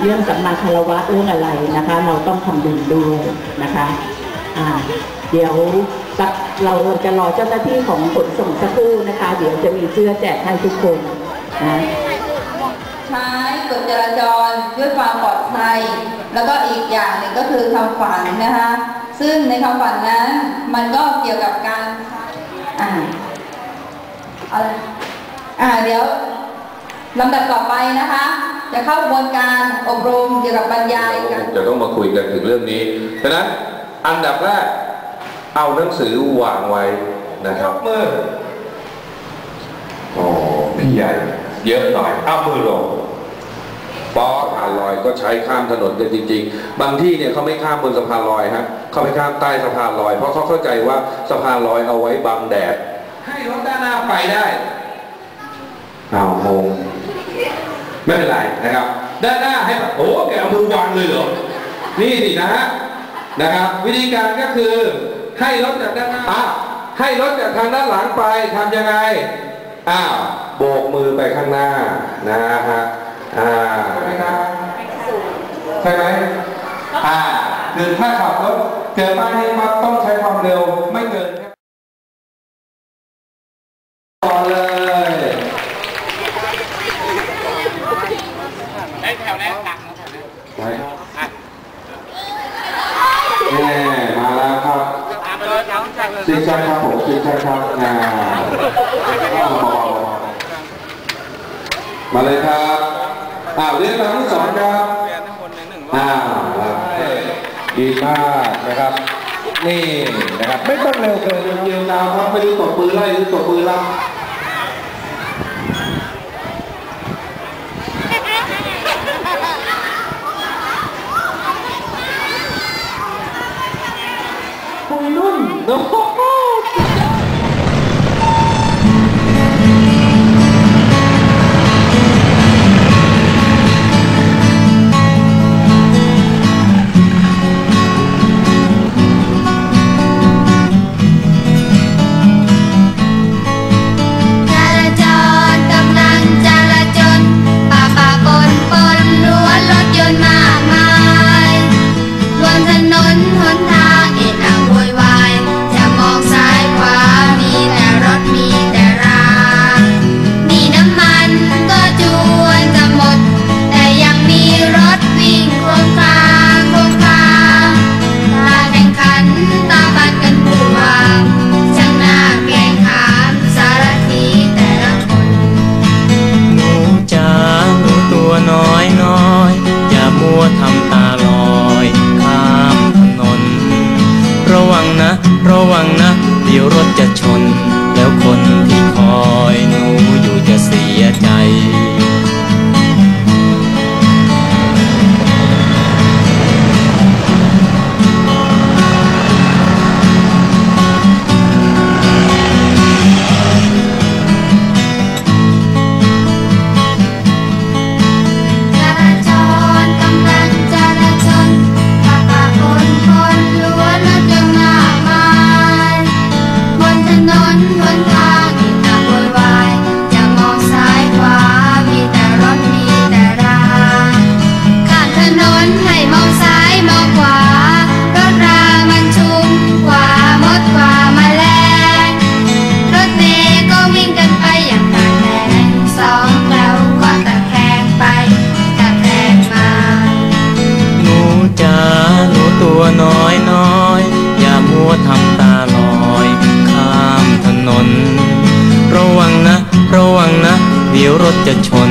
เรื่องสัมมาคารวะเรื่องอะไรนะคะ เราต้องทำบุญด้วยนะคะอ่าเดี๋ยวสักเราจะรอเจ้าหน้าที่ของขนส่งสักครู่นะคะ เดี๋ยวจะมีเสื้อแจกให้ทุกคนนะใช้กฎจราจรด้วยความปลอดภัย แล้วก็อีกอย่างหนึ่งก็คือคำฝันนะคะ ซึ่งในคำฝันนั้นมันก็เกี่ยวกับการอ่าอะไรอ่าเดี๋ยวลำดับต่อไปนะคะ จะเข้ากระบวนการอบรมเกี่ยวกับบรรยายกันจะต้องมาคุยกันถึงเรื่องนี้ดังนั้นอันดับแรกเอาหนังสือวางไว้นะครับมือโอ้พี่ใหญ่เยอะหน่อยเอามือลงปอสะพานลอยก็ใช้ข้ามถนนกันจริง ๆ บางที่เนี่ยเขาไม่ข้ามบนสะพานลอยฮะเขาไปข้ามใต้สะพานลอย เพราะเขาเข้าใจว่าสะพานลอยเอาไว้บังแดดให้รถด้านหน้าไปได้เอางง ไม่เป็นไรนะครับ ด้านหน้าให้แบบโอ้แกเอามือวางเลยเหรอ นี่สินะฮะนะครับ วิธีการก็คือให้รถจากด้านหน้าให้รถจากทางด้านหลังไปทำยังไง อ้าวโบกมือไปข้างหน้านะฮะอ่าใช่ไหมครับใช่ไหมอ่าคือถ้าขับรถเจอป้ายให้ปั๊บต้องใช้ความเร็วไม่เกินต่อเลย ไหนแน่มาแล้วครับ ซิกแซกครับผมซิกแซกครับอ่ามาเลยครับอ้าวเรียนลำที่สองครับอ้าวดีมากนะครับ นี่นะครับ ไม่ต้องเร็วเกินเร็วๆดาวครับไม่รู้ตบปืนไล่หรือตบปืนรับ hồn thao รถจะชน แล้วคนที่คอยหนูอยู่จะเสียใจ เดี๋ยวรถจะชน